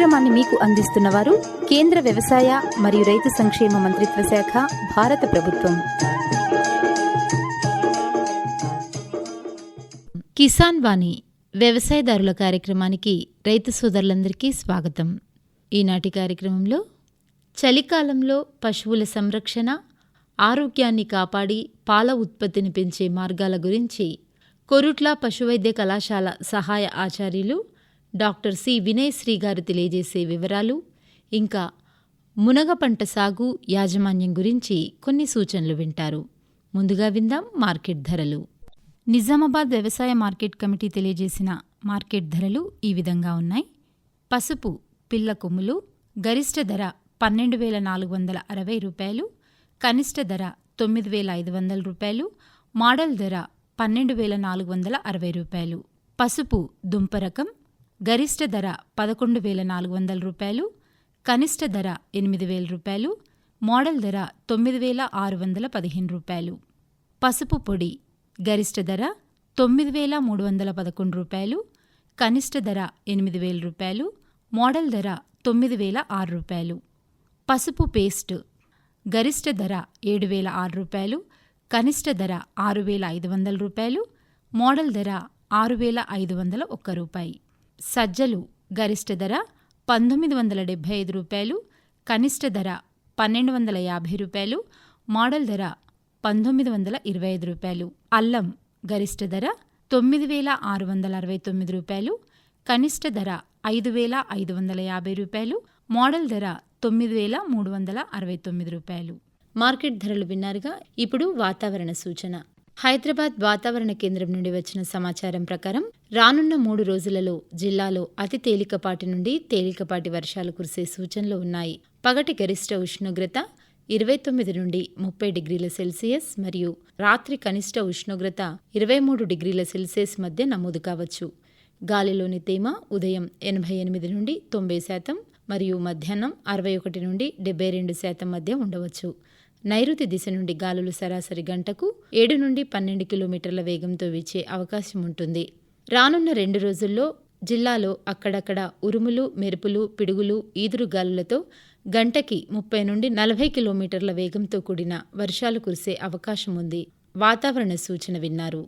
కార్యక్రమాన్ని మీకు అందిస్తున్నవారు కేంద్ర వ్యవసాయ మరియు రైతు సంక్షేమ మంత్రిత్వ శాఖ భారత ప్రభుత్వం. కిసాన్ వాణి వ్యవసాయదారుల కార్యక్రమానికి రైతు సోదరులందరికీ స్వాగతం. ఈనాటి కార్యక్రమంలో చలికాలంలో పశువుల సంరక్షణ ఆరోగ్యాన్ని కాపాడి పాల ఉత్పత్తిని పెంచే మార్గాల గురించి కొరుట్ల పశువైద్య కళాశాల సహాయ ఆచార్యులు డాక్టర్ సి. వినయ్ శ్రీ గారు తెలియజేసే వివరాలు ఇంకా మునగ పంట సాగు యాజమాన్యం గురించి కొన్ని సూచనలు వింటారు. ముందుగా విందాం మార్కెట్ ధరలు. నిజామాబాద్ వ్యవసాయ మార్కెట్ కమిటీ తెలియజేసిన మార్కెట్ ధరలు ఈ విధంగా ఉన్నాయి. పసుపు పిల్ల కొమ్ములు గరిష్ట ధర పన్నెండు వేల నాలుగు వందల అరవై రూపాయలు కనిష్ట ధర తొమ్మిది వేల ఐదు వందల రూపాయలు మోడల్ ధర పన్నెండు వేల నాలుగు వందల అరవై రూపాయలు. పసుపు దుంప రకం గరిష్ట ధర పదకొండు వేల నాలుగు వందల రూపాయలు కనిష్ట ధర ఎనిమిది వేల రూపాయలు మోడల్ ధర తొమ్మిది వేల ఆరు వందల పదిహేను రూపాయలు. పసుపు పొడి గరిష్ట ధర తొమ్మిది వేల మూడు వందల పదకొండు రూపాయలు కనిష్ట ధర ఎనిమిది వేల రూపాయలు మోడల్ ధర తొమ్మిది వేల ఆరు రూపాయలు. పసుపు పేస్ట్ గరిష్ట ధర ఏడు వేల ఆరు రూపాయలు కనిష్ట ధర ఆరు వేల ఐదు వందల రూపాయలు మోడల్ ధర ఆరు వేల ఐదు వందల ఒక్క రూపాయి. సజ్జలు గరిష్ట ధర పంతొమ్మిది వందల డెబ్భై ఐదు రూపాయలు కనిష్ట ధర పన్నెండు వందల యాభై రూపాయలు మోడల్ ధర పంతొమ్మిది వందల ఇరవై ఐదు రూపాయలు. అల్లం గరిష్ట ధర తొమ్మిది వేల ఆరు వందల అరవై తొమ్మిది రూపాయలు కనిష్ట ధర ఐదు వేల ఐదు వందల యాభై రూపాయలు మోడల్ ధర తొమ్మిది వేల మూడు వందల అరవై తొమ్మిది రూపాయలు. మార్కెట్ ధరలు విన్నారుగా ఇప్పుడు వాతావరణ సూచన. హైదరాబాద్ వాతావరణ కేంద్రం నుండి వచ్చిన సమాచారం ప్రకారం రానున్న మూడు రోజులలో జిల్లాలో అతి తేలికపాటి నుండి తేలికపాటి వర్షాలు కురిసే సూచనలు ఉన్నాయి. పగటి గరిష్ట ఉష్ణోగ్రత ఇరవై తొమ్మిది నుండి ముప్పై డిగ్రీల సెల్సియస్ మరియు రాత్రి కనిష్ట ఉష్ణోగ్రత ఇరవై మూడు డిగ్రీల సెల్సియస్ మధ్య నమోదు కావచ్చు. గాలిలోని తేమ ఉదయం ఎనభై ఎనిమిది నుండి తొంభై శాతం మరియు మధ్యాహ్నం అరవై ఒకటి నుండి డెబ్బై రెండు శాతం మధ్య ఉండవచ్చు. నైరుతి దిశ నుండి గాలులు సరాసరి గంటకు ఏడు నుండి పన్నెండు కిలోమీటర్ల వేగంతో వీచే అవకాశం ఉంటుంది. రానున్న రెండు రోజుల్లో జిల్లాలో అక్కడక్కడ ఉరుములు మెరుపులు పిడుగులు ఈదురుగాలులతో గంటకి ముప్పై నుండి నలభై కిలోమీటర్ల వేగంతో కూడిన వర్షాలు కురిసే అవకాశం ఉంది. వాతావరణ సూచన విన్నారు.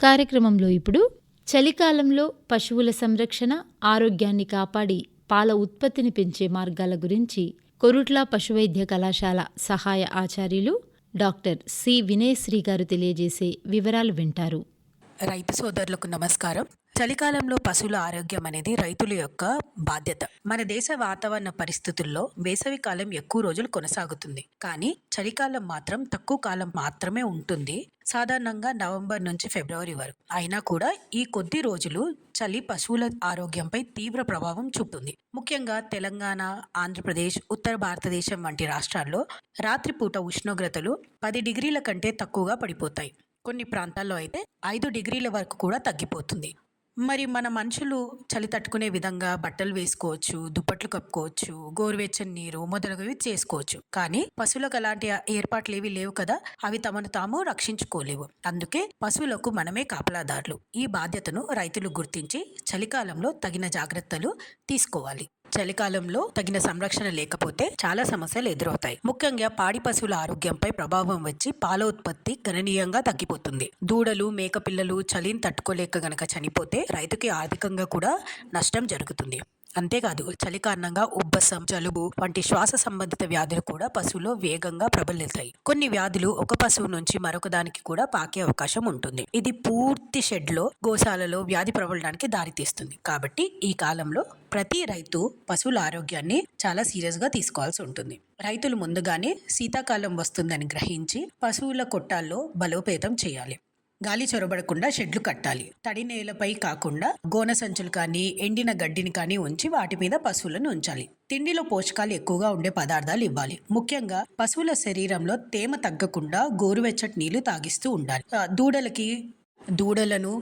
కార్యక్రమంలో ఇప్పుడు చలికాలంలో పశువుల సంరక్షణ ఆరోగ్యాన్ని కాపాడి పాల ఉత్పత్తిని పెంచే మార్గాల గురించి కొరుట్ల పశువైద్య కళాశాల సహాయ ఆచార్యులు డాక్టర్ సి వినయ్ శ్రీ గారు తెలియజేసే వివరాలు వింటారు. రైతు సోదరులకు నమస్కారం. చలికాలంలో పశువుల ఆరోగ్యం అనేది రైతుల యొక్క బాధ్యత. మన దేశ వాతావరణ పరిస్థితుల్లో వేసవి కాలం ఎక్కువ రోజులు కొనసాగుతుంది. కానీ చలికాలం మాత్రం తక్కువ కాలం మాత్రమే ఉంటుంది. సాధారణంగా నవంబర్ నుంచి ఫిబ్రవరి వరకు. అయినా కూడా ఈ కొద్ది రోజులు చలి పశువుల ఆరోగ్యంపై తీవ్ర ప్రభావం చూపుతుంది. ముఖ్యంగా తెలంగాణ ఆంధ్రప్రదేశ్ ఉత్తర భారతదేశం వంటి రాష్ట్రాల్లో రాత్రిపూట ఉష్ణోగ్రతలు పది డిగ్రీల కంటే తక్కువగా పడిపోతాయి. కొన్ని ప్రాంతాల్లో అయితే ఐదు డిగ్రీల వరకు కూడా తగ్గిపోతుంది. మరి మన మనుషులు చలి తట్టుకునే విధంగా బట్టలు వేసుకోవచ్చు దుప్పట్లు కప్పుకోవచ్చు గోరువెచ్చని నీరు మొదలగువి చేసుకోవచ్చు. కానీ పశువులకు అలాంటి ఏర్పాట్లు ఏవి లేవు కదా అవి తమను తాము రక్షించుకోలేవు. అందుకే పశువులకు మనమే కాపలాదారులు. ఈ బాధ్యతను రైతులు గుర్తించి చలికాలంలో తగిన జాగ్రత్తలు తీసుకోవాలి. చలికాలంలో తగిన సంరక్షణ లేకపోతే చాలా సమస్యలు ఎదురవుతాయి. ముఖ్యంగా పాడి పశువుల ఆరోగ్యంపై ప్రభావం వచ్చి పాల ఉత్పత్తి గణనీయంగా తగ్గిపోతుంది. దూడలు మేకపిల్లలు చలిని తట్టుకోలేక గనక చనిపోతే రైతుకి ఆర్థికంగా కూడా నష్టం జరుగుతుంది. అంతేకాదు చలి కారణంగా ఉబ్బసం జలుబు వంటి శ్వాస సంబంధిత వ్యాధులు కూడా పశువులో వేగంగా ప్రబలితాయి. కొన్ని వ్యాధులు ఒక పశువు నుంచి మరొక దానికి కూడా పాకే అవకాశం ఉంటుంది. ఇది పూర్తి షెడ్లో గోశాలలో వ్యాధి ప్రబలడానికి దారితీస్తుంది. కాబట్టి ఈ కాలంలో ప్రతి రైతు పశువుల ఆరోగ్యాన్ని చాలా సీరియస్గా తీసుకోవాల్సి ఉంటుంది. రైతులు ముందుగానే శీతాకాలం వస్తుందని గ్రహించి పశువుల కొట్టాల్లో బలోపేతం చేయాలి. గాలి చొరబడకుండా షెడ్లు కట్టాలి. తడి నేలపై కాకుండా గోన సంచులు కానీ ఎండిన గడ్డిని కానీ ఉంచి వాటి మీద పశువులను ఉంచాలి. తిండిలో పోషకాలు ఎక్కువగా ఉండే పదార్థాలు ఇవ్వాలి. ముఖ్యంగా పశువుల శరీరంలో తేమ తగ్గకుండా గోరువెచ్చటి నీళ్ళు తాగిస్తూ ఉండాలి. దూడలకి దూడలను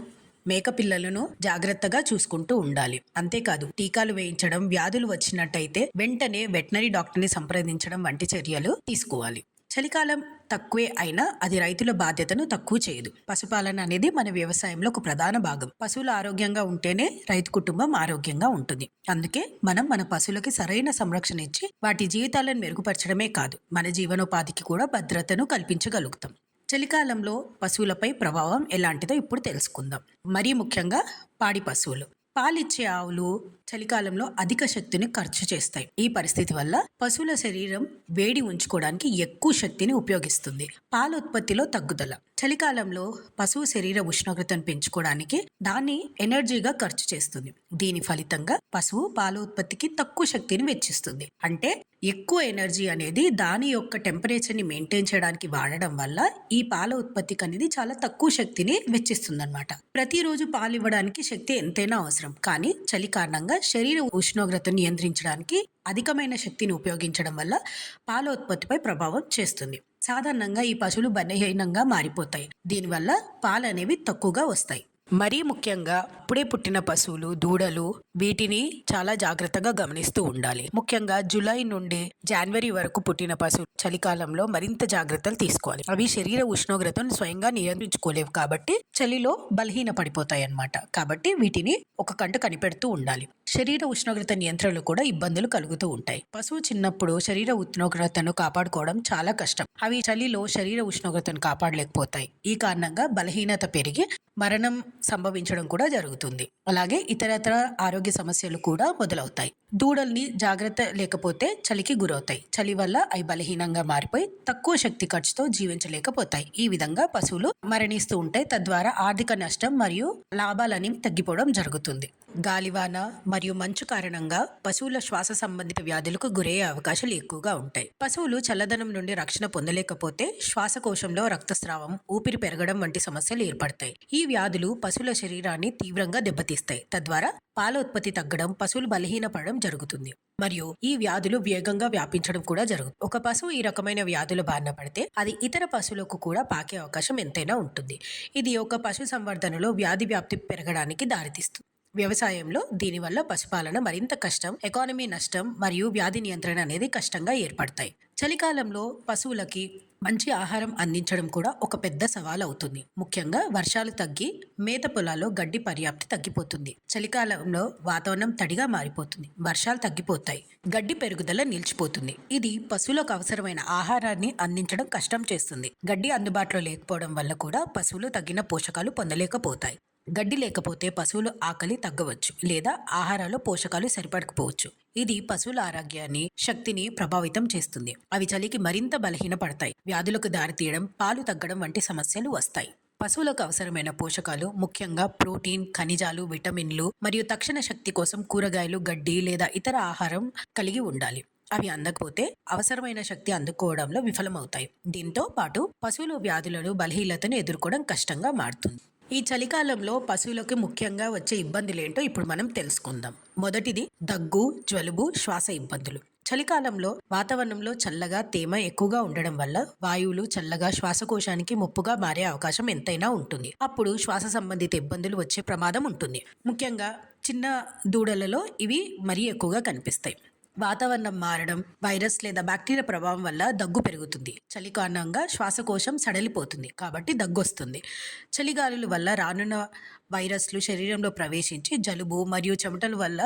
మేకపిల్లలను జాగ్రత్తగా చూసుకుంటూ ఉండాలి. అంతేకాదు టీకాలు వేయించడం వ్యాధులు వచ్చినట్టయితే వెంటనే వెటనరీ డాక్టర్ని సంప్రదించడం వంటి చర్యలు తీసుకోవాలి. చలికాలం తక్కువే అయినా అది రైతుల బాధ్యతను తక్కువ చేయదు. పశుపాలన అనేది మన వ్యవసాయంలో ఒక ప్రధాన భాగం. పశువులు ఆరోగ్యంగా ఉంటేనే రైతు కుటుంబం ఆరోగ్యంగా ఉంటుంది. అందుకే మనం మన పశువులకి సరైన సంరక్షణ ఇచ్చి వాటి జీవితాలను మెరుగుపరచడమే కాదు మన జీవనోపాధికి కూడా భద్రతను కల్పించగలుగుతాం. చలికాలంలో పశువులపై ప్రభావం ఎలాంటిదో ఇప్పుడు తెలుసుకుందాం. మరీ ముఖ్యంగా పాడి పశువులు. పాలిచ్చే ఆవులు చలికాలంలో అధిక శక్తిని ఖర్చు చేస్తాయి. ఈ పరిస్థితి వల్ల పశువుల శరీరం వేడి ఉంచుకోవడానికి ఎక్కువ శక్తిని ఉపయోగిస్తుంది. పాల ఉత్పత్తిలో తగ్గుదల. చలికాలంలో పశువు శరీర ఉష్ణోగ్రతను పెంచుకోవడానికి దాన్ని ఎనర్జీగా ఖర్చు చేస్తుంది. దీని ఫలితంగా పశువు పాల ఉత్పత్తికి తక్కువ శక్తిని వెచ్చిస్తుంది. అంటే ఎక్కువ ఎనర్జీ అనేది దాని యొక్క టెంపరేచర్ని మెయింటైన్ చేయడానికి వాడడం వల్ల ఈ పాల ఉత్పత్తికి అనేది చాలా తక్కువ శక్తిని వెచ్చిస్తుందన్నమాట. ప్రతిరోజు పాలు ఇవ్వడానికి శక్తి ఎంతైనా అవసరం. కానీ చలి కారణంగా శరీర ఉష్ణోగ్రతను నియంత్రించడానికి అధికమైన శక్తిని ఉపయోగించడం వల్ల పాల ఉత్పత్తిపై ప్రభావం చేస్తుంది. సాధారణంగా ఈ పశువులు బలహీనంగా మారిపోతాయి. దీనివల్ల పాలు అనేవి తక్కువగా వస్తాయి. మరీ ముఖ్యంగా ఇప్పుడే పుట్టిన పశువులు దూడలు వీటిని చాలా జాగ్రత్తగా గమనిస్తూ ఉండాలి. ముఖ్యంగా జూలై నుండి జనవరి వరకు పుట్టిన పశు చలికాలంలో మరింత జాగ్రత్తలు తీసుకోవాలి. అవి శరీర ఉష్ణోగ్రతను స్వయంగా నియంత్రించుకోలేవు కాబట్టి చలిలో బలహీన పడిపోతాయి అన్నమాట కాబట్టి వీటిని ఒక కంట కనిపెడుతూ ఉండాలి. శరీర ఉష్ణోగ్రత నియంత్రణలు కూడా ఇబ్బందులు కలుగుతూ ఉంటాయి. పశువు చిన్నప్పుడు శరీర ఉష్ణోగ్రతను కాపాడుకోవడం చాలా కష్టం. అవి చలిలో శరీర ఉష్ణోగ్రతను కాపాడలేకపోతాయి. ఈ కారణంగా బలహీనత పెరిగి మరణం సంభవించడం కూడా జరుగుతుంది. అలాగే ఇతరత్ర ఆరోగ్య సమస్యలు కూడా మొదలవుతాయి. దూడల్ని జాగ్రత్త లేకపోతే చలికి గురవుతాయి. చలి వల్ల అవి బలహీనంగా మారిపోయి తక్కువ శక్తి ఖర్చుతో జీవించలేకపోతాయి. ఈ విధంగా పశువులు మరణిస్తూ ఉంటాయి తద్వారా ఆర్థిక నష్టం మరియు లాభాలని తగ్గిపోవడం జరుగుతుంది. గాలివాన మరియు మంచు కారణంగా పశువుల శ్వాస సంబంధిత వ్యాధులకు గురయ్యే అవకాశాలు ఎక్కువగా ఉంటాయి. పశువులు చల్లదనం నుండి రక్షణ పొందలేకపోతే శ్వాసకోశంలో రక్తస్రావం ఊపిరి పెరగడం వంటి సమస్యలు ఏర్పడతాయి. ఈ వ్యాధులు పశువుల శరీరాన్ని తీవ్రంగా దెబ్బతీస్తాయి. తద్వారా పాల ఉత్పత్తి తగ్గడం పశువులు బలహీనపడడం జరుగుతుంది. మరియు ఈ వ్యాధులు వేగంగా వ్యాపించడం కూడా జరుగుతుంది. ఒక పశువు ఈ రకమైన వ్యాధుల బారిన పడితే అది ఇతర పశువులకు కూడా పాకే అవకాశం ఎంతైనా ఉంటుంది. ఇది ఒక పశు సంవర్ధనలో వ్యాధి వ్యాప్తి పెరగడానికి దారితీస్తుంది. వ్యవసాయంలో దీనివల్ల పశుపాలన మరింత కష్టం ఎకానమీ నష్టం మరియు వ్యాధి నియంత్రణ అనేది కష్టంగా ఏర్పడతాయి. చలికాలంలో పశువులకి మంచి ఆహారం అందించడం కూడా ఒక పెద్ద సవాల్ అవుతుంది ముఖ్యంగా వర్షాలు తగ్గి మేత పొలాల్లో గడ్డి పర్యాప్తి తగ్గిపోతుంది. చలికాలంలో వాతావరణం తడిగా మారిపోతుంది. వర్షాలు తగ్గిపోతాయి. గడ్డి పెరుగుదల నిలిచిపోతుంది. ఇది పశువులకు అవసరమైన ఆహారాన్ని అందించడం కష్టం చేస్తుంది. గడ్డి అందుబాటులో లేకపోవడం వల్ల కూడా పశువులు తగిన పోషకాలు పొందలేకపోతాయి. గడ్డి లేకపోతే పశువులు ఆకలి తగ్గవచ్చు లేదా ఆహారాల్లో పోషకాలు సరిపడకపోవచ్చు. ఇది పశువుల ఆరోగ్యాన్ని శక్తిని ప్రభావితం చేస్తుంది. అవి చలికి మరింత బలహీనపడతాయి. వ్యాధులకు దారితీయడం పాలు తగ్గడం వంటి సమస్యలు వస్తాయి. పశువులకు అవసరమైన పోషకాలు ముఖ్యంగా ప్రోటీన్ ఖనిజాలు విటమిన్లు మరియు తక్షణ శక్తి కోసం కూరగాయలు గడ్డి లేదా ఇతర ఆహారం కలిగి ఉండాలి. అవి అందకపోతే అవసరమైన శక్తి అందుకోవడంలో విఫలమవుతాయి. దీంతో పాటు పశువులు వ్యాధులను బలహీనతను ఎదుర్కోవడం కష్టంగా మారుతుంది. ఈ చలికాలంలో పశువులకు ముఖ్యంగా వచ్చే ఇబ్బందులు ఏంటో ఇప్పుడు మనం తెలుసుకుందాం. మొదటిది దగ్గు జలుబు శ్వాస ఇబ్బందులు. చలికాలంలో వాతావరణంలో చల్లగా తేమ ఎక్కువగా ఉండడం వల్ల వాయువులు చల్లగా శ్వాసకోశానికి ముప్పుగా మారే అవకాశం ఎంతైనా ఉంటుంది. అప్పుడు శ్వాస సంబంధిత ఇబ్బందులు వచ్చే ప్రమాదం ఉంటుంది. ముఖ్యంగా చిన్న దూడలలో ఇవి మరీ ఎక్కువగా కనిపిస్తాయి. వాతావరణం మారడం వైరస్ లేదా బ్యాక్టీరియా ప్రభావం వల్ల దగ్గు పెరుగుతుంది. చలి కారణంగా శ్వాసకోశం సడలిపోతుంది కాబట్టి దగ్గు వస్తుంది చలిగాలుల వల్ల రానున్న వైరస్లు శరీరంలో ప్రవేశించి జలుబు మరియు చెమటల వల్ల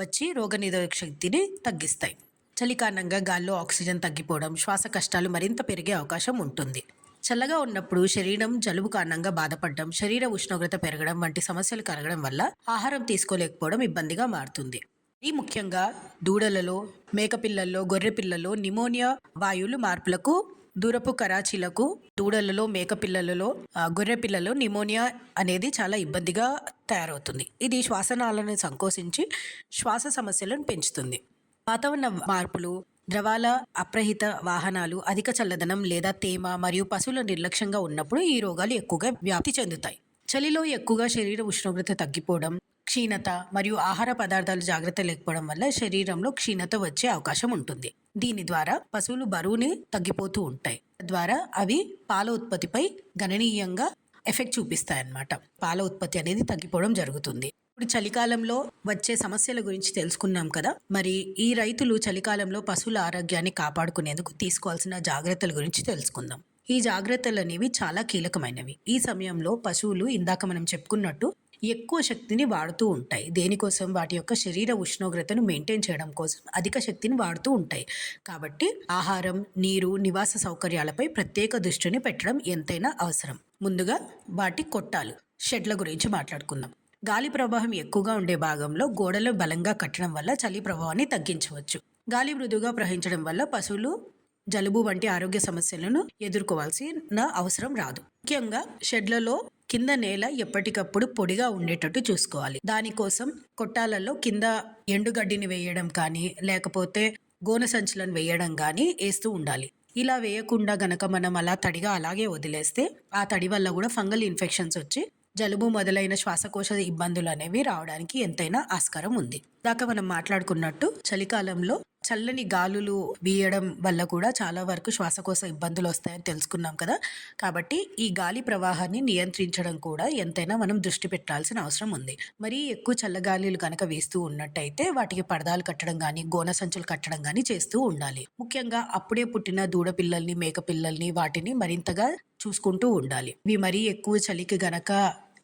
వచ్చి రోగనిరోధక శక్తిని తగ్గిస్తాయి. చలి కారణంగా గాల్లో ఆక్సిజన్ తగ్గిపోవడం శ్వాస కష్టాలు మరింత పెరిగే అవకాశం ఉంటుంది. చల్లగా ఉన్నప్పుడు శరీరం జలుబు కారణంగా బాధపడడం శరీర ఉష్ణోగ్రత పెరగడం వంటి సమస్యలు కలగడం వల్ల ఆహారం తీసుకోలేకపోవడం ఇబ్బందిగా మారుతుంది. ఈ ముఖ్యంగా దూడలలో మేకపిల్లల్లో గొర్రెపిల్లల్లో నిమోనియా వాయువులు మార్పులకు దూరపు కరాచీలకు దూడలలో మేకపిల్లలలో ఆ, గొర్రె నిమోనియా అనేది చాలా ఇబ్బందిగా తయారవుతుంది. ఇది శ్వాసనాలను సంకోచించి శ్వాస సమస్యలను పెంచుతుంది. వాతావరణ మార్పులు ద్రవాల అప్రహిత వాహనాలు అధిక చల్లదనం లేదా తేమ మరియు పశువుల నిర్లక్ష్యంగా ఉన్నప్పుడు ఈ రోగాలు ఎక్కువగా వ్యాప్తి చెందుతాయి. చలిలో ఎక్కువగా శరీర ఉష్ణోగ్రత తగ్గిపోవడం క్షీణత మరియు ఆహార పదార్థాలు జాగ్రత్త లేకపోవడం వల్ల శరీరంలో క్షీణత వచ్చే అవకాశం ఉంటుంది. దీని ద్వారా పశువులు బరువుని తగ్గిపోతూ ఉంటాయి. తద్వారా అవి పాల ఉత్పత్తిపై గణనీయంగా ఎఫెక్ట్ చూపిస్తాయి అన్నమాట పాల ఉత్పత్తి అనేది తగ్గిపోవడం జరుగుతుంది. ఇప్పుడు చలికాలంలో వచ్చే సమస్యల గురించి తెలుసుకున్నాం కదా. మరి ఈ రైతులు చలికాలంలో పశువుల ఆరోగ్యాన్ని కాపాడుకునేందుకు తీసుకోవాల్సిన జాగ్రత్తల గురించి తెలుసుకుందాం. ఈ జాగ్రత్తలు అనేవి చాలా కీలకమైనవి. ఈ సమయంలో పశువులు ఇందాక మనం చెప్పుకున్నట్టు ఎక్కువ శక్తిని వాడుతూ ఉంటాయి. దేనికోసం? వాటి యొక్క శరీర ఉష్ణోగ్రతను మెయింటైన్ చేయడం కోసం అధిక శక్తిని వాడుతూ ఉంటాయి. కాబట్టి ఆహారం నీరు నివాస సౌకర్యాలపై ప్రత్యేక దృష్టిని పెట్టడం ఎంతైనా అవసరం. ముందుగా వాటి కొట్టాలు. షెడ్ల గురించి మాట్లాడుకుందాం. గాలి ప్రవాహం ఎక్కువగా ఉండే భాగంలో గోడలు బలంగా కట్టడం వల్ల చలి ప్రభావాన్ని తగ్గించవచ్చు. గాలి మృదువుగా ప్రవహించడం వల్ల పశువులు జలుబు వంటి ఆరోగ్య సమస్యలను ఎదుర్కోవాల్సిన అవసరం రాదు. ముఖ్యంగా షెడ్లలో కింద నేల ఎప్పటికప్పుడు పొడిగా ఉండేటట్టు చూసుకోవాలి. దానికోసం కొట్టాలలో కింద ఎండుగడ్డిని వేయడం కానీ లేకపోతే గోన సంచులను వేయడం కానీ వేస్తూ ఉండాలి. ఇలా వేయకుండా గనక మనం అలా తడిగా అలాగే వదిలేస్తే ఆ తడి వల్ల కూడా ఫంగల్ ఇన్ఫెక్షన్స్ వచ్చి జలుబు మొదలైన శ్వాసకోశ ఇబ్బందులు అనేవి రావడానికి ఎంతైనా ఆస్కారం ఉంది. దాకా మనం మాట్లాడుకున్నట్టు చలికాలంలో చల్లని గాలులు వీయడం వల్ల కూడా చాలా వరకు శ్వాసకోశ ఇబ్బందులు వస్తాయని తెలుసుకున్నాం కదా. కాబట్టి ఈ గాలి ప్రవాహాన్ని నియంత్రించడం కూడా ఎంతైనా మనం దృష్టి పెట్టాల్సిన అవసరం ఉంది. మరీ ఎక్కువ చల్లగాలిలు కనుక వేస్తూ ఉన్నట్టయితే వాటికి పరదాలు కట్టడం కానీ గోన సంచులు కట్టడం కానీ చేస్తూ ఉండాలి. ముఖ్యంగా అప్పుడే పుట్టిన దూడ పిల్లల్ని మేక పిల్లల్ని వాటిని మరింతగా చూసుకుంటూ ఉండాలి. ఇవి మరీ ఎక్కువ చలికి గనక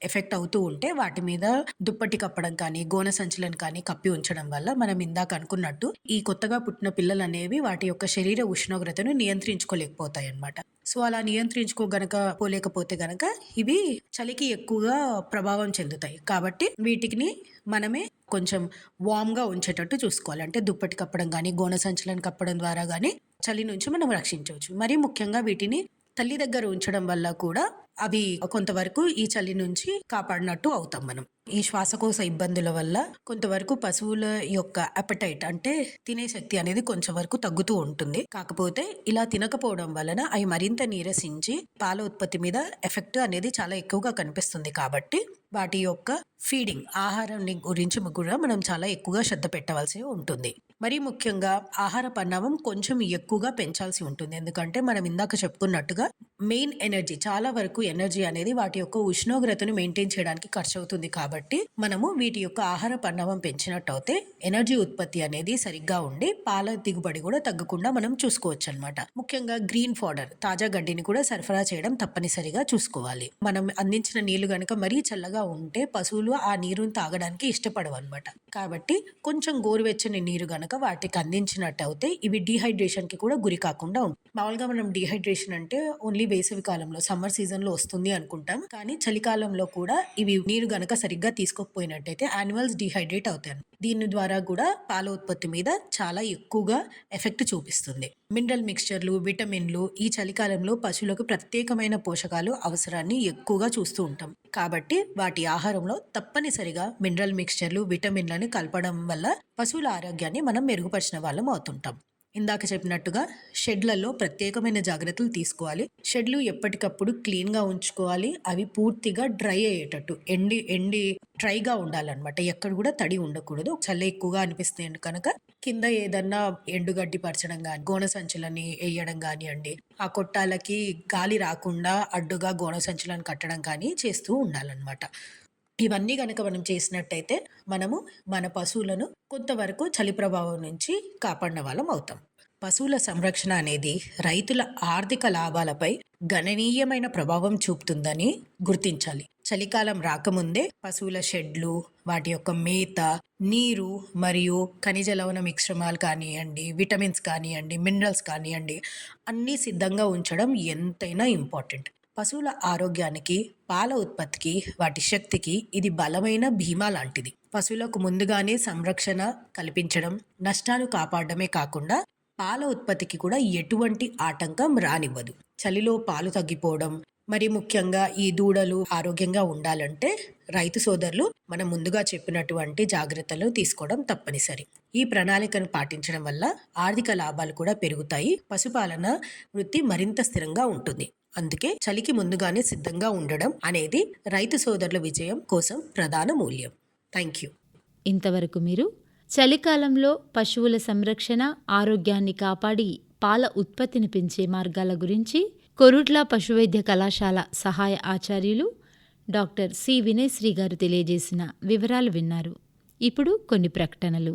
ఎఫెక్ట్ అవుతూ ఉంటే వాటి మీద దుప్పటి కప్పడం కానీ గోన సంచులను కానీ కప్పి ఉంచడం వల్ల మనం ఇందాక అనుకున్నట్టు ఈ కొత్తగా పుట్టిన పిల్లలు అనేవి వాటి యొక్క శరీర ఉష్ణోగ్రతను నియంత్రించుకోలేకపోతాయి అన్నమాట సో అలా నియంత్రించుకో గనక పోలేకపోతే గనక ఇవి చలికి ఎక్కువగా ప్రభావం చెందుతాయి. కాబట్టి వీటిని మనమే కొంచెం వామ్గా ఉంచేటట్టు చూసుకోవాలి. అంటే దుప్పటి కప్పడం కానీ గోన సంచులను కప్పడం ద్వారా కానీ చలి నుంచి మనం రక్షించవచ్చు. మరి ముఖ్యంగా వీటిని తల్లి దగ్గర ఉంచడం వల్ల కూడా అవి కొంతవరకు ఈ చలి నుంచి కాపాడినట్టు అవుతాం మనం. ఈ శ్వాసకోశ ఇబ్బందుల వల్ల కొంతవరకు పశువుల యొక్క అపటైట్ అంటే తినే శక్తి అనేది కొంచెం వరకు తగ్గుతూ ఉంటుంది. కాకపోతే ఇలా తినకపోవడం వలన అవి మరింత నీరసించి పాల ఉత్పత్తి మీద ఎఫెక్ట్ అనేది చాలా ఎక్కువగా కనిపిస్తుంది కాబట్టి వాటి యొక్క ఫీడింగ్ ఆహారం గురించి కూడా మనం చాలా ఎక్కువగా శ్రద్ధ పెట్టవలసి ఉంటుంది. మరి ముఖ్యంగా ఆహార పరిణామం కొంచెం ఎక్కువగా పెంచాల్సి ఉంటుంది. ఎందుకంటే మనం ఇందాక చెప్పుకున్నట్టుగా మెయిన్ ఎనర్జీ చాలా వరకు ఎనర్జీ అనేది వాటి యొక్క ఉష్ణోగ్రతను మెయింటైన్ చేయడానికి ఖర్చు అవుతుంది కాబట్టి మనము వీటి యొక్క ఆహార పరిణామం పెంచినట్టయితే ఎనర్జీ ఉత్పత్తి అనేది సరిగ్గా ఉండి పాల దిగుబడి కూడా తగ్గకుండా మనం చూసుకోవచ్చు అనమాట ముఖ్యంగా గ్రీన్ ఫాడర్ తాజా గడ్డిని కూడా సరఫరా చేయడం తప్పనిసరిగా చూసుకోవాలి. మనం అందించిన నీళ్ళు కనుక మరీ చల్లగా ఉంటే పశువులు ఆ నీరుని తాగడానికి ఇష్టపడవు అనమాట కాబట్టి కొంచెం గోరువెచ్చని నీరు గనక వాటికి అందించినట్టయితే ఇవి డీహైడ్రేషన్కి కూడా గురి కాకుండా ఉంటాయి. మామూలుగా మనం డీహైడ్రేషన్ అంటే ఓన్లీ వేసవి కాలంలో సమ్మర్ సీజన్లో వస్తుంది అనుకుంటాం. కానీ చలికాలంలో కూడా ఇవి నీరు గనక సరిగ్గా తీసుకోకపోయినట్టయితే యానిమల్స్ డిహైడ్రేట్ అవుతాయి దీని ద్వారా కూడా పాల ఉత్పత్తి మీద చాలా ఎక్కువగా ఎఫెక్ట్ చూపిస్తుంది. మినరల్ మిక్స్చర్లు విటమిన్లు ఈ చలికాలంలో పశువులకు ప్రత్యేకమైన పోషకాలు అవసరాన్ని ఎక్కువగా చూస్తూ ఉంటాం. కాబట్టి వాటి ఆహారంలో తప్పనిసరిగా మినరల్ మిక్స్చర్లు విటమిన్లను కలపడం వల్ల పశువుల ఆరోగ్యాన్ని మనం మెరుగుపరిచిన వాళ్ళం అవుతుంటాం. ఇందాక చెప్పినట్టుగా షెడ్లలో ప్రత్యేకమైన జాగ్రత్తలు తీసుకోవాలి. షెడ్లు ఎప్పటికప్పుడు క్లీన్గా ఉంచుకోవాలి. అవి పూర్తిగా డ్రై అయ్యేటట్టు ఎండి ఎండి డ్రైగా ఉండాలన్నమాట. ఎక్కడ కూడా తడి ఉండకూడదు. చల్ల ఎక్కువగా అనిపిస్తుంది కనుక కింద ఏదన్నా ఎండుగడ్డి పరచడం కానీ గోన సంచులని వేయడం కానివ్వండి ఆ కొట్టాలకి గాలి రాకుండా అడ్డుగా గోన సంచులను కట్టడం కానీ చేస్తూ ఉండాలన్నమాట. ఇవన్నీ కనుక మనం చేసినట్టయితే మనము మన పశువులను కొంతవరకు చలి ప్రభావం నుంచి కాపాడిన వాళ్ళం అవుతాం. పశువుల సంరక్షణ అనేది రైతుల ఆర్థిక లాభాలపై గణనీయమైన ప్రభావం చూపుతుందని గుర్తించాలి. చలికాలం రాకముందే పశువుల షెడ్లు వాటి యొక్క మేత నీరు మరియు ఖనిజ లవణ మిశ్రమాలు కానివ్వండి విటమిన్స్ కానివ్వండి మినరల్స్ కానివ్వండి అన్నీ సిద్ధంగా ఉంచడం ఎంతైనా ఇంపార్టెంట్. పశువుల ఆరోగ్యానికి పాల ఉత్పత్తికి వాటి శక్తికి ఇది బలమైన భీమా లాంటిది. పశువులకు ముందుగానే సంరక్షణ కల్పించడం నష్టాలు కాపాడమే కాకుండా పాల ఉత్పత్తికి కూడా ఎటువంటి ఆటంకం రానివ్వదు. చలిలో పాలు తగ్గిపోవడం మరి ముఖ్యంగా ఈ దూడలు ఆరోగ్యంగా ఉండాలంటే రైతు సోదరులు మనం ముందుగా చెప్పినటువంటి జాగ్రత్తలు తీసుకోవడం తప్పనిసరి. ఈ ప్రణాళికను పాటించడం వల్ల ఆర్థిక లాభాలు కూడా పెరుగుతాయి పశుపాలన వృత్తి మరింత స్థిరంగా ఉంటుంది. అందుకే చలికి ముందుగానే సిద్ధంగా ఉండడం అనేది రైతు సోదరుల విజయం కోసం ప్రధాన మూల్యం. థ్యాంక్ యూ ఇంతవరకు మీరు చలికాలంలో పశువుల సంరక్షణ ఆరోగ్యాన్ని కాపాడి పాల ఉత్పత్తిని పెంచే మార్గాల గురించి కొరుట్ల పశువైద్య కళాశాల సహాయ ఆచార్యులు డాక్టర్ సి వినయ్ శ్రీ గారు తెలియజేసిన వివరాలు విన్నారు. ఇప్పుడు కొన్ని ప్రకటనలు.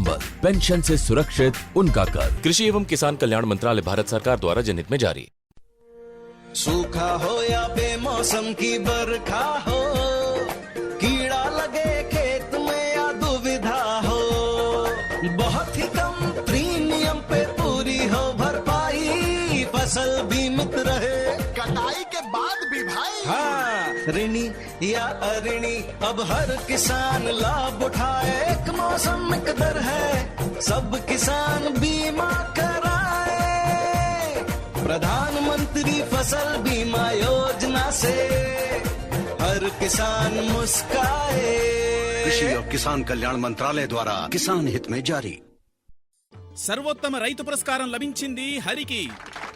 संबल पेंशन से सुरक्षित उनका कर कृषि एवं किसान कल्याण मंत्रालय भारत सरकार द्वारा जनहित में जारी। सूखा हो या बेमौसम की बरखा हो कीड़ा लगे खेत में या दुविधा हो बहुत ही कम प्रीमियम पे पूरी हो भरपाई फ़सल बीमित रहे। कटाई के बाद भी भाई। हाँ ऋणी या अऋणी अब हर किसान लाभ उठाए एक मौसम एक दर है सब किसान बीमा कराए प्रधानमंत्री फसल बीमा योजना से हर किसान मुस्काए कृषि और किसान कल्याण मंत्रालय द्वारा किसान हित में जारी సర్వోత్తమ రైతు పురస్కారం లభించింది హరికి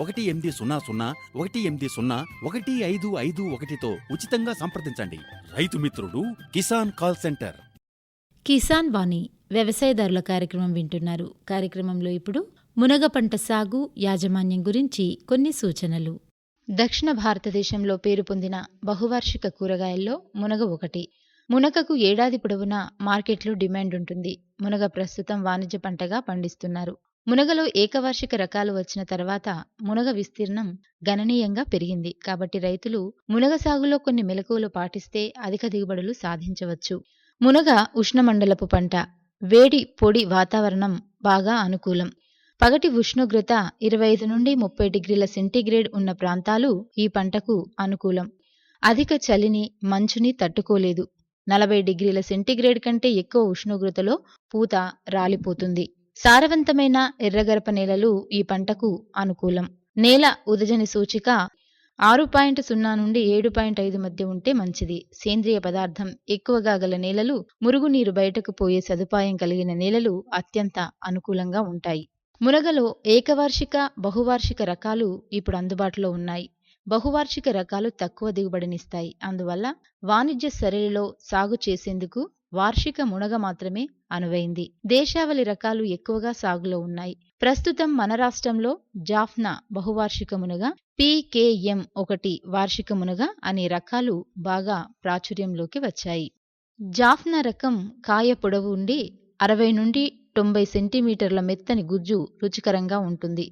ఒకటి ఎనిమిది సున్నా సున్నా ఒకటి ఎనిమిది సున్నా ఒకటి ఐదు ఐదు ఒకటితో ఉచితంగా సంప్రదించండి. రైతు మిత్రుడు కిసాన్ కాల్ సెంటర్. కిసాన్ వాణి వ్యవసాయదారుల కార్యక్రమం వింటున్నారు. కార్యక్రమంలో ఇప్పుడు మునగ పంట సాగు యాజమాన్యం గురించి కొన్ని సూచనలు. దక్షిణ భారతదేశంలో పేరు పొందిన బహువార్షిక కూరగాయల్లో మునగ ఒకటి. మునగకు ఏడాది పొడవునా మార్కెట్లో డిమాండ్ ఉంటుంది. మునగ ప్రస్తుతం వాణిజ్య పంటగా పండిస్తున్నారు. మునగలో ఏకవార్షిక రకాలు వచ్చిన తర్వాత మునగ విస్తీర్ణం గణనీయంగా పెరిగింది. కాబట్టి రైతులు మునగ సాగులో కొన్ని మెలకువలు పాటిస్తే అధిక దిగుబడులు సాధించవచ్చు. మునగ ఉష్ణమండలపు పంట వేడి పొడి వాతావరణం బాగా అనుకూలం. పగటి ఉష్ణోగ్రత ఇరవై ఐదు నుండి ముప్పై డిగ్రీల సెంటీగ్రేడ్ ఉన్న ప్రాంతాలు ఈ పంటకు అనుకూలం. అధిక చలిని మంచుని తట్టుకోలేదు. నలభై డిగ్రీల సెంటీగ్రేడ్ కంటే ఎక్కువ ఉష్ణోగ్రతలో పూత రాలిపోతుంది. సారవంతమైన ఎర్రగరప నేలలు ఈ పంటకు అనుకూలం. నేల ఉదజని సూచిక ఆరు పాయింట్ సున్నా నుండి ఏడు పాయింట్ ఐదు మధ్య ఉంటే మంచిది. సేంద్రియ పదార్థం ఎక్కువగా గల నేలలు మురుగునీరు బయటకు పోయే సదుపాయం కలిగిన నేలలు అత్యంత అనుకూలంగా ఉంటాయి. మునగలో ఏకవార్షిక బహువార్షిక రకాలు ఇప్పుడు అందుబాటులో ఉన్నాయి. బహువార్షిక రకాలు తక్కువ దిగుబడినిస్తాయి. అందువల్ల వాణిజ్య సరళిలో సాగు చేసేందుకు వార్షిక మునగ మాత్రమే అనువైంది. దేశావళి రకాలు ఎక్కువగా సాగులో ఉన్నాయి. ప్రస్తుతం మన రాష్ట్రంలో జాఫ్నా బహువార్షిక మునగ పీకేఎం ఒకటి వార్షిక మునగ అనే రకాలు బాగా ప్రాచుర్యంలోకి వచ్చాయి. జాఫ్నా రకం కాయ పొడవు ఉండి అరవై నుండి తొంభై సెంటీమీటర్ల మెత్తని గుజ్జు రుచికరంగా ఉంటుంది.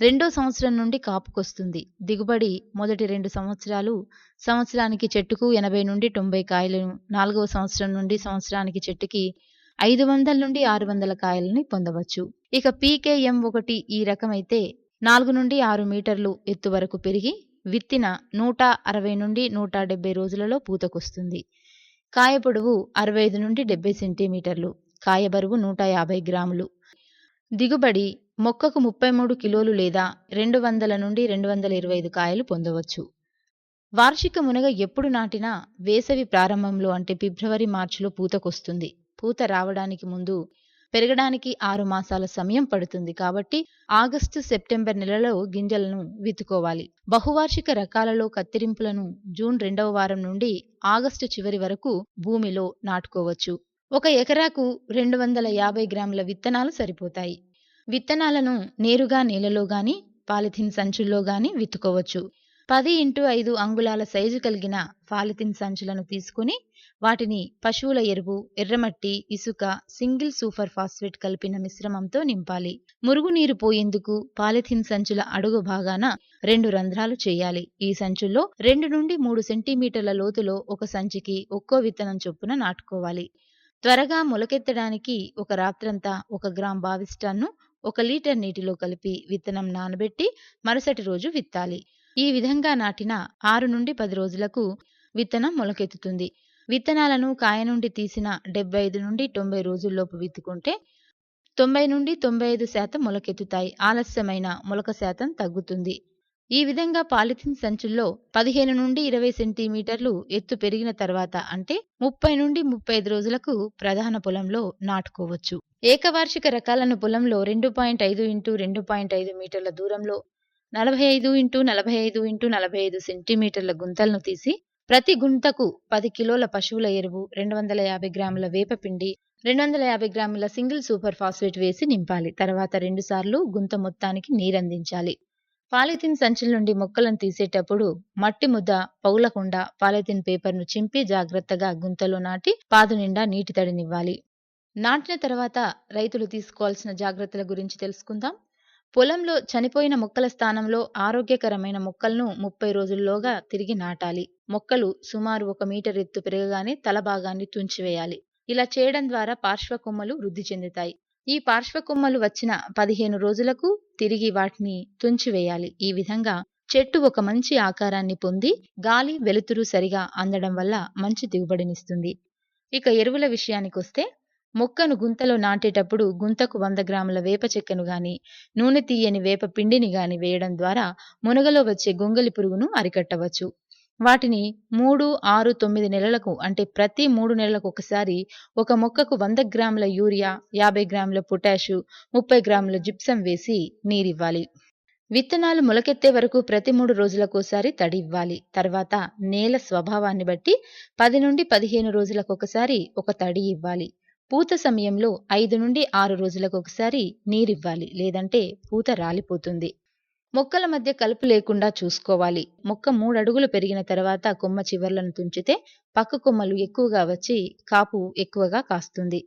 రెండో సంవత్సరం నుండి కాపుకొస్తుంది. దిగుబడి మొదటి రెండు సంవత్సరాలు సంవత్సరానికి చెట్టుకు ఎనభై నుండి తొంభై కాయలను నాలుగవ సంవత్సరం నుండి సంవత్సరానికి చెట్టుకి ఐదు వందల నుండి ఆరు వందల కాయలని పొందవచ్చు. ఇక పీకేఎం ఒకటి ఈ రకమైతే నాలుగు నుండి ఆరు మీటర్లు ఎత్తు వరకు పెరిగి విత్తిన నూట అరవై నుండి నూట డెబ్బై రోజులలో పూతకొస్తుంది. కాయ పొడవు అరవై ఐదు నుండి డెబ్బై సెంటీమీటర్లు కాయ బరువు నూట యాభై గ్రాములు దిగుబడి మొక్కకు ముప్పై మూడు కిలోలు లేదా రెండు వందల నుండి రెండు వందల ఇరవై ఐదు కాయలు పొందవచ్చు. వార్షిక మునగ ఎప్పుడు నాటినా వేసవి ప్రారంభంలో అంటే ఫిబ్రవరి మార్చిలో పూతకొస్తుంది. పూత రావడానికి ముందు పెరగడానికి ఆరు మాసాల సమయం పడుతుంది కాబట్టి ఆగస్టు సెప్టెంబర్ నెలలో గింజలను విత్తుకోవాలి. బహువార్షిక రకాలలో కత్తిరింపులను జూన్ రెండవ వారం నుండి ఆగస్టు చివరి వరకు భూమిలో నాటుకోవచ్చు. ఒక ఎకరాకు రెండు వందల యాభై గ్రాముల విత్తనాలు సరిపోతాయి. విత్తనాలను నేరుగా నేలలో గాని పాలిథిన్ సంచుల్లో గాని విత్తుకోవచ్చు. పది ఇంటూ ఐదు అంగుళాల సైజు కలిగిన పాలిథిన్ సంచులను తీసుకుని వాటిని పశువుల ఎరువు ఎర్రమట్టి ఇసుక సింగిల్ సూపర్ ఫాస్ఫేట్ కలిపిన మిశ్రమంతో నింపాలి. మురుగునీరు పోయేందుకు పాలిథిన్ సంచుల అడుగు భాగాన రెండు రంధ్రాలు చేయాలి. ఈ సంచుల్లో రెండు నుండి మూడు సెంటీమీటర్ల లోతులో ఒక సంచికి ఒక్కో విత్తనం చొప్పున నాటుకోవాలి. త్వరగా మొలకెత్తడానికి ఒక రాత్రంతా ఒక గ్రామ్ బావిస్టాన్ను ఒక లీటర్ నీటిలో కలిపి విత్తనం నానబెట్టి మరుసటి రోజు విత్తాలి. ఈ విధంగా నాటిన ఆరు నుండి పది రోజులకు విత్తనం మొలకెత్తుతుంది. విత్తనాలను కాయ నుండి తీసిన డెబ్బై ఐదు నుండి తొంభై రోజుల్లోపు విత్తుకుంటే తొంభై నుండి తొంభై ఐదు శాతం మొలకెత్తుతాయి. ఆలస్యమైన మొలక శాతం తగ్గుతుంది. ఈ విధంగా పాలిథిన్ సంచుల్లో పదిహేను నుండి ఇరవై సెంటీమీటర్లు ఎత్తు పెరిగిన తర్వాత అంటే ముప్పై నుండి ముప్పై ఐదు రోజులకు ప్రధాన పొలంలో నాటుకోవచ్చు. ఏకవార్షిక రకాలను పొలంలో రెండు పాయింట్ ఐదు ఇంటూ రెండు పాయింట్ ఐదు మీటర్ల దూరంలో నలభై ఐదు ఇంటూ నలభై ఐదు ఇంటూ నలభై ఐదు సెంటీమీటర్ల గుంతలను తీసి ప్రతి గుంతకు పది కిలోల పశువుల ఎరువు రెండు వందల యాభై గ్రాముల వేపపిండి రెండు వందల యాభై గ్రాముల సింగిల్ సూపర్ ఫాస్ఫేట్ వేసి నింపాలి. తర్వాత రెండుసార్లు గుంత మొత్తానికి నీరందించాలి. పాలిథిన్ సంచుల నుండి మొక్కలను తీసేటప్పుడు మట్టి ముద్ద పౌలకుండా పాలిథిన్ పేపర్ను చింపి జాగ్రత్తగా గుంతలో నాటి పాదు నిండా నీటి తడినివ్వాలి. నాటిన తర్వాత రైతులు తీసుకోవాల్సిన జాగ్రత్తల గురించి తెలుసుకుందాం. పొలంలో చనిపోయిన మొక్కల స్థానంలో ఆరోగ్యకరమైన మొక్కలను ముప్పై రోజుల్లోగా తిరిగి నాటాలి. మొక్కలు సుమారు ఒక మీటర్ ఎత్తు పెరగగానే తల భాగాన్ని తుంచివేయాలి. ఇలా చేయడం ద్వారా పార్శ్వ కొమ్మలు వృద్ధి చెందుతాయి. ఈ పార్శ్వకొమ్మలు వచ్చిన పదిహేను రోజులకు తిరిగి వాటిని తుంచివేయాలి. ఈ విధంగా చెట్టు ఒక మంచి ఆకారాన్ని పొంది గాలి వెలుతురు సరిగా అందడం వల్ల మంచి దిగుబడినిస్తుంది. ఇక ఎరువుల విషయానికొస్తే మొక్కను గుంతలో నాటేటప్పుడు గుంతకు వంద గ్రాముల వేప చెక్కను గాని నూనె తీయని వేప పిండిని గాని వేయడం ద్వారా మునగలో వచ్చే గొంగలి పురుగును అరికట్టవచ్చు. వాటిని మూడు ఆరు తొమ్మిది నెలలకు అంటే ప్రతి మూడు నెలలకు ఒకసారి ఒక మొక్కకు వంద గ్రాముల యూరియా యాభై గ్రాముల పొటాషు ముప్పై గ్రాముల జిప్సం వేసి నీరివ్వాలి. విత్తనాలు మొలకెత్తే వరకు ప్రతి మూడు రోజులకోసారి తడి ఇవ్వాలి. తర్వాత నేల స్వభావాన్ని బట్టి పది నుండి పదిహేను రోజులకు ఒకసారి ఒక తడి ఇవ్వాలి. పూత సమయంలో ఐదు నుండి ఆరు రోజులకు ఒకసారి నీరివ్వాలి. లేదంటే పూత రాలిపోతుంది. మొక్కల మధ్య కలుపు లేకుండా చూసుకోవాలి. మొక్క మూడు అడుగులు పెరిగిన తర్వాత కొమ్మ చివర్లను తుంచితే పక్క కొమ్మలు ఎక్కువగా వచ్చి కాపు ఎక్కువగా కాస్తుంది.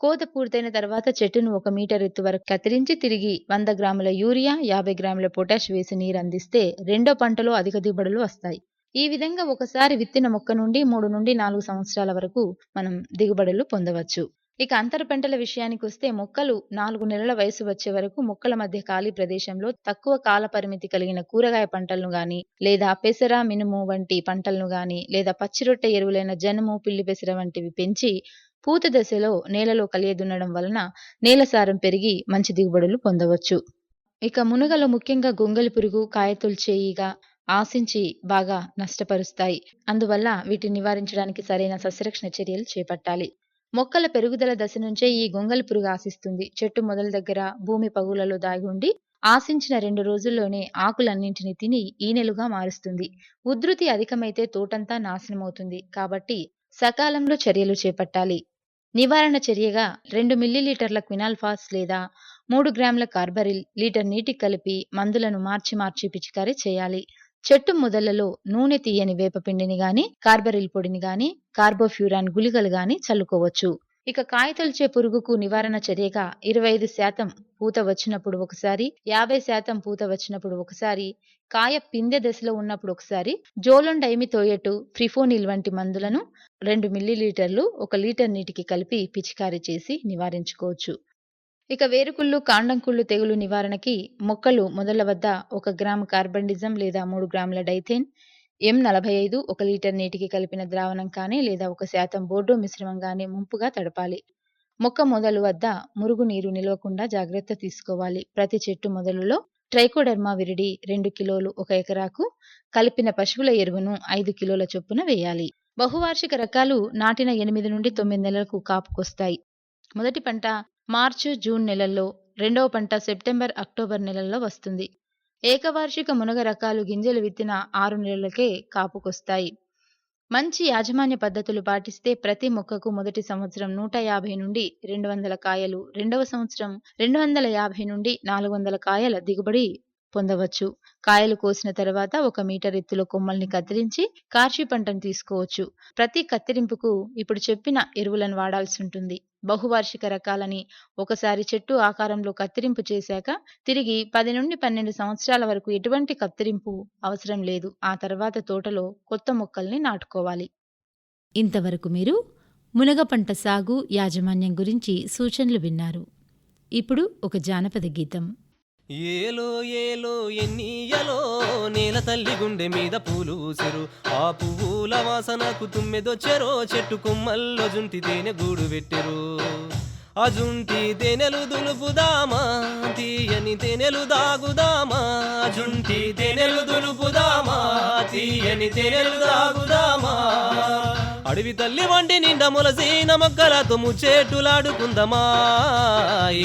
కోత పూర్తయిన తర్వాత చెట్టును ఒక మీటర్ ఎత్తు వరకు కత్తిరించి తిరిగి వంద గ్రాముల యూరియా యాభై గ్రాముల పొటాష్ వేసి నీరు అందిస్తే రెండో పంటలో అధిక దిగుబడులు వస్తాయి. ఈ విధంగా ఒకసారి విత్తిన మొక్క నుండి మూడు నుండి నాలుగు సంవత్సరాల వరకు మనం దిగుబడులు పొందవచ్చు. ఇక అంతర పంటల విషయానికి వస్తే మొక్కలు నాలుగు నెలల వయసు వచ్చే వరకు మొక్కల మధ్య ఖాళీ ప్రదేశంలో తక్కువ కాల పరిమితి కలిగిన కూరగాయ పంటలను గాని లేదా పెసర మినుము వంటి పంటలను గాని లేదా పచ్చిరొట్టె ఎరువులైన జనుము పిల్లి పెసర వంటివి పెంచి పూత దశలో నేలలో కలియదున్నడం వలన నేల సారం పెరిగి మంచి దిగుబడులు పొందవచ్చు. ఇక మునగలో ముఖ్యంగా గొంగలి పురుగు కాయతుల్చేయిగా ఆశించి బాగా నష్టపరుస్తాయి. అందువల్ల వీటిని నివారించడానికి సరైన సస్యరక్షణ చర్యలు చేపట్టాలి. మొక్కల పెరుగుదల దశ నుంచే ఈ గొంగలి పురుగు ఆశిస్తుంది. చెట్టు మొదల దగ్గర భూమి పగులలో దాగి ఉండి ఆశించిన రెండు రోజుల్లోనే ఆకులన్నింటినీ తిని ఈనెలుగా మారుస్తుంది. ఉధృతి అధికమైతే తోటంతా నాశనమవుతుంది. కాబట్టి సకాలంలో చర్యలు చేపట్టాలి. నివారణ చర్యగా రెండు మిల్లీలీటర్ల క్వినాల్ఫాస్ లేదా మూడు గ్రాముల కార్బరిల్ లీటర్ నీటికి కలిపి మందులను మార్చి మార్చి పిచికారీ చేయాలి. చెట్టు మొదలలో నూనె తీయని వేపపిండిని గాని కార్బరిల్ పొడిని గాని కార్బోఫ్యూరాన్ గుళికలు గాని చల్లుకోవచ్చు. ఇక కాయతొలిచే పురుగుకు నివారణ చర్యగా ఇరవై ఐదు శాతం పూత వచ్చినప్పుడు ఒకసారి యాభై శాతం పూత వచ్చినప్పుడు ఒకసారి కాయ పిందె దశలో ఉన్నప్పుడు ఒకసారి జోలొండైమి తోయటు ఫ్రిఫోనిల్ వంటి మందులను రెండు మిల్లీలీటర్లు ఒక లీటర్ నీటికి కలిపి పిచికారీ చేసి నివారించుకోవచ్చు. ఇక వేరుకుళ్ళు కాండంకుళ్ళు తెగులు నివారణకి మొక్కలు మొదల వద్ద ఒక గ్రాము కార్బండిజం లేదా మూడు గ్రాముల డైథేన్ ఎం నలభై ఐదు ఒక లీటర్ నీటికి కలిపిన ద్రావణం కానీ లేదా ఒక శాతం బోర్డు మిశ్రమం కానీ ముంపుగా తడపాలి. మొక్క మొదలు వద్ద మురుగు నీరు నిలవకుండా జాగ్రత్త తీసుకోవాలి. ప్రతి చెట్టు మొదలులో ట్రైకోడర్మా విరిడి రెండు కిలోలు ఒక ఎకరాకు కలిపిన పశువుల ఎరువును ఐదు కిలోల చొప్పున వేయాలి. బహువార్షిక రకాలు నాటిన ఎనిమిది నుండి తొమ్మిది నెలలకు కాపుకొస్తాయి. మొదటి పంట మార్చు జూన్ నెలల్లో రెండవ పంట సెప్టెంబర్ అక్టోబర్ నెలల్లో వస్తుంది. ఏకవార్షిక మునగ రకాలు గింజలు విత్తిన ఆరు నెలలకే కాపుకొస్తాయి. మంచి యాజమాన్య పద్ధతులు పాటిస్తే ప్రతి మొక్కకు మొదటి సంవత్సరం నూట యాభై నుండి రెండు వందల కాయలు రెండవ సంవత్సరం రెండు వందల యాభై నుండి నాలుగు వందల కాయల దిగుబడి పొందవచ్చు. కాయలు కోసిన తర్వాత ఒక మీటర్ ఎత్తులో కొమ్మల్ని కత్తిరించి కార్షి పంటను తీసుకోవచ్చు. ప్రతి కత్తిరింపుకు ఇప్పుడు చెప్పిన ఎరువులను వాడాల్సి ఉంటుంది. బహువార్షిక రకాలని ఒకసారి చెట్టు ఆకారంలో కత్తిరింపు చేశాక తిరిగి పది నుండి పన్నెండు సంవత్సరాల వరకు ఎటువంటి కత్తిరింపు అవసరం లేదు. ఆ తర్వాత తోటలో కొత్త మొక్కల్ని నాటుకోవాలి. ఇంతవరకు మీరు మునగ పంట సాగు యాజమాన్యం గురించి సూచనలు విన్నారు. ఇప్పుడు ఒక జానపద గీతం. ఏలో ఏలో ఎన్నియలో నేల తల్లి గుండె మీద పూలు ఊసెరు. ఆ పువ్వుల వాసనకు తుమ్మెదొచ్చెరో చెట్టు కొమ్మల్లో జుంటి తేనె గూడు పెట్టెరు. ఆ జుంటి తేనెలు దులుపుదామా తీయని తేనెలు దాగుదామా? జుంటి తేనెలు దులుపుదామా తీయని తేనెలు దాగుదామా? అడవి తల్లి వండి నిండా ములసీన మొక్కలతో ముచ్చేట్టులాడుకుందమా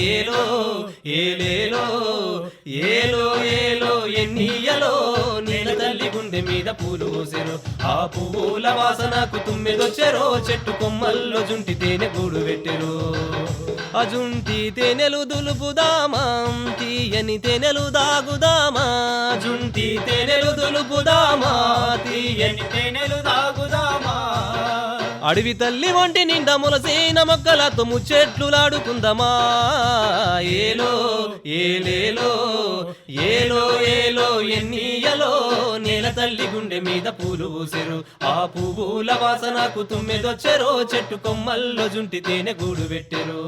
ఏలో ఏలేలో ఏలో ఏలో ఎన్నియలో నేల తల్లి గుండె మీద పూలు పోసెను ఆ పువ్వుల వాసనకు తుమ్మెదొచ్చెరో చెట్టు కొమ్మల్లో జుంటి తేనె గూడు పెట్టెను ఆ జుంటి తేనెలు దులుపుదామా తీయని తేనెలు దాగుదామా? జుంటి తేనెలు దులుపుదామా తీయని తేనెలు దాగుదామా? అడవి తల్లి వంటి నిండా ములసీన మొక్కలతో ముచ్చెట్లులాడుకుందమా? ఏలో ఏలేలో ఏలో ఏలో ఎన్నియలో నేల తల్లి గుండె మీద పూలు పూసెరు. ఆ పువ్వుల వాసనకు తుమ్మెదొచ్చెరో చెట్టు కొమ్మల్లో జుంటి తేనె గూడు పెట్టెరు.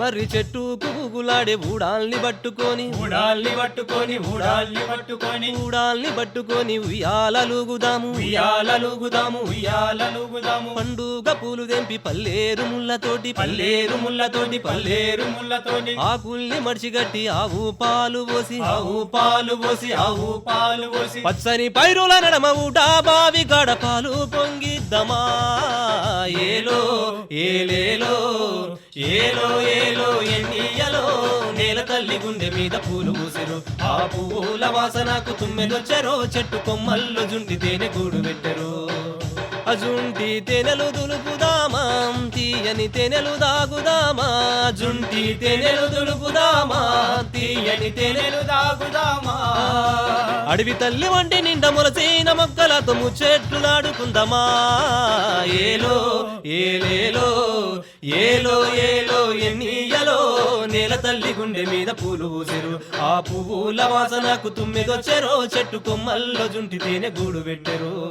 మర్రి చెట్టు కూగులాడే ఊడాల్ని పట్టుకొని. ఊడాల్ని పట్టుకొని ఊడాల్ని పట్టుకొని. ఊడాల్ని పట్టుకొని ఉయ్యాలలుగుదాము ఉయ్యాలలుగుదాము ఉయ్యాలలుగుదాము పండుగ పూలు తెంపి పల్లేరు ముళ్ళతోటి. పల్లేరు ముళ్ళతోటి పల్లేరు ముళ్ళతోటి. ఆకుల్ని మడిచిగట్టి ఆవు పాలు పోసి. ఆవు పాలు పోసి ఆవు పాలు పోసి. పచ్చని పైరుల నడమ ఊటా బావి గడ పాలు పొంగిద్దమా? ఏలో ఏలేలో ఏలో ఏలో ఎన్నియలో నేల తల్లి గుండె మీద పూలు పూసిరు ఆ పువ్వుల వాసనకు తుమ్మెదొచ్చెరో చెట్టు కొమ్మల్లో జుండి తేనె గూడు పెట్టరు. అజుంటి తేనెలు దులుపుదామా తీయని తేనెలు దాగుదామా. జుంటి తేనెలు దులుపుదామా తీయని తేనెలు దాగుదామా. అడవి తల్లి వంటి నిండా ములసీన మొక్కలతో నాడుకుందామా. ఏలో ఏలేలో ఏలో ఏలో ఎన్నియలో నేల తల్లి గుండె మీద పూలు పూసిరు. ఆ పువ్వుల వాసనకు తుమ్మెదొచ్చెరో. చెట్టు కొమ్మల్లో జుంటి తేనె గూడు పెట్టెరు.